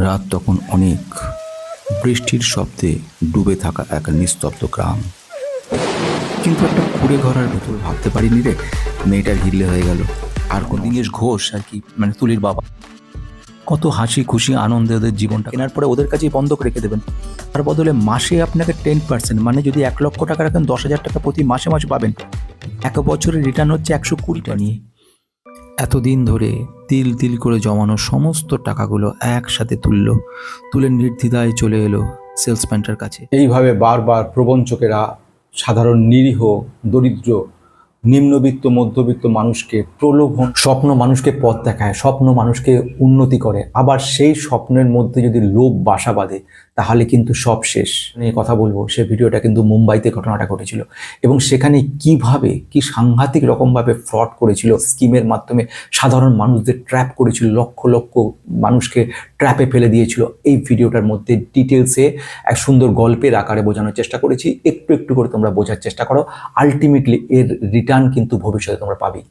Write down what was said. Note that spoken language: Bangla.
রাত তখন অনেক। বৃষ্টির শব্দে ডুবে থাকা এক নিস্তব্ধ গ্রাম। কিন্তু একটা কুড়ে ঘরের ভেতর ভাবতে পারিনি রে, মেয়েটা ঘিরলে হয়ে গেল। আর কোন দিনেশ ঘোষ আর কি মানে তুলির বাবা। কত হাসি খুশি আনন্দে ওদের জীবনটা কেনার পরে ওদের কাছেই বন্ধক রেখে দেবেন। তার বদলে মাসে আপনাকে টেন পার্সেন্ট মানে যদি এক লক্ষ টাকা রাখেন, দশ হাজার টাকা প্রতি মাসে মাসে পাবেন। এক বছরের রিটার্ন হচ্ছে একশো কুড়িটা নিয়ে। এতদিন ধরে তিল তিল করে জমানো সমস্ত টাকাগুলো একসাথে তুললো। তুলে নির্দ্বিধায় চলে এলো সেলসম্যানটার কাছে। এইভাবে বারবার প্রবঞ্চকেরা সাধারণ নিরীহ, দরিদ্র নিম্নবিত্ত, মধ্যবিত্ত মানুষকে প্রলোভন, স্বপ্ন মানুষকে পথ দেখায়, স্বপ্ন মানুষকে উন্নতি করে। আবার সেই স্বপ্নের মধ্যে যদি লোভ, বাসা বাঁধে, তাহলে কিন্তু সব শেষ। নিয়ে কথা বলব, সে ভিডিওটা কিন্তু মুম্বাইতে ঘটনাটা ঘটেছিল। এবং সেখানে কীভাবে, কি সাংঘাতিক রকমভাবে ফ্রড করেছিল, স্কিমের মাধ্যমে সাধারণ মানুষদের ট্র্যাপ করেছিল, লক্ষ লক্ষ মানুষকে ট্র্যাপে ফেলে দিয়েছিল, এই ভিডিওটার মধ্যে ডিটেলসে এক সুন্দর গল্পের আকারে বোঝানোর চেষ্টা করেছি। একটু একটু করে তোমরা বোঝার চেষ্টা করো। আলটিমেটলি এর রিটার্ন কিন্তু ভবিষ্যতে তোমরা পাবেই